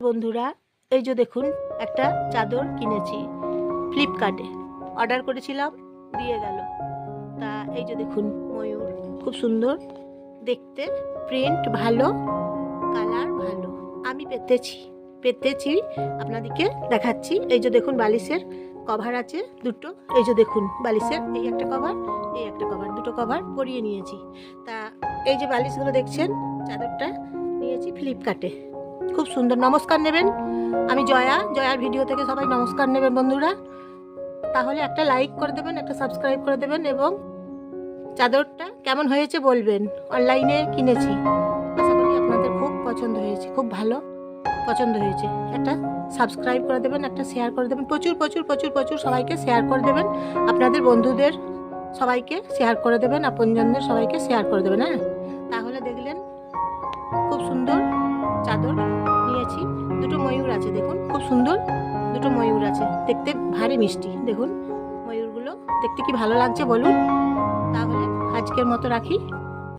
বন্ধুরা, এই যে দেখুন, একটা চাদর কিনেছি ফ্লিপকার্টে। অর্ডার করেছিলাম, দিয়ে গেল। তা এই যে দেখুন, ময়ূর, খুব সুন্দর। দেখতে প্রিন্ট ভালো কালার ভালো। আমি পেতেছি পেতেছি, আপনাদেরকে দেখাচ্ছি। এই যে দেখুন, বালিশের কভার আছে দুটো। এই যে দেখুন, বালিশের এই একটা কভার এই একটা কভার দুটো কভার পরিয়ে নিয়েছি। তা এই যে বালিশগুলো দেখছেন, চাদরটা নিয়েছি ফ্লিপকার্টে। খুব সুন্দর নমস্কার নেবেন। আমি জয়া, জয়ার ভিডিও থেকে সবাই নমস্কার নেবেন বন্ধুরা। তাহলে একটা লাইক করে দেবেন, একটা সাবস্ক্রাইব করে দেবেন এবং চাদরটা কেমন হয়েছে বলবেন। অনলাইনে কিনেছি। আশা করি আপনাদের খুব পছন্দ হয়েছে, খুব ভালো পছন্দ হয়েছে। একটা সাবস্ক্রাইব করে দেবেন, একটা শেয়ার করে দেবেন। প্রচুর প্রচুর প্রচুর প্রচুর সবাইকে শেয়ার করে দেবেন। আপনাদের বন্ধুদের সবাইকে শেয়ার করে দেবেন, আপনজনদের সবাইকে শেয়ার করে দেবেন হ্যাঁ? তাহলে দেখলেন খুব সুন্দর চাদর নিয়েছি। দুটো ময়ূর আছে, দেখুন। খুব সুন্দর দুটো ময়ূর আছে। দেখতে ভারী মিষ্টি, দেখুন। ময়ূরগুলো দেখতে কি ভালো লাগছে বলুন? তাহলে আজকের মতো রাখি।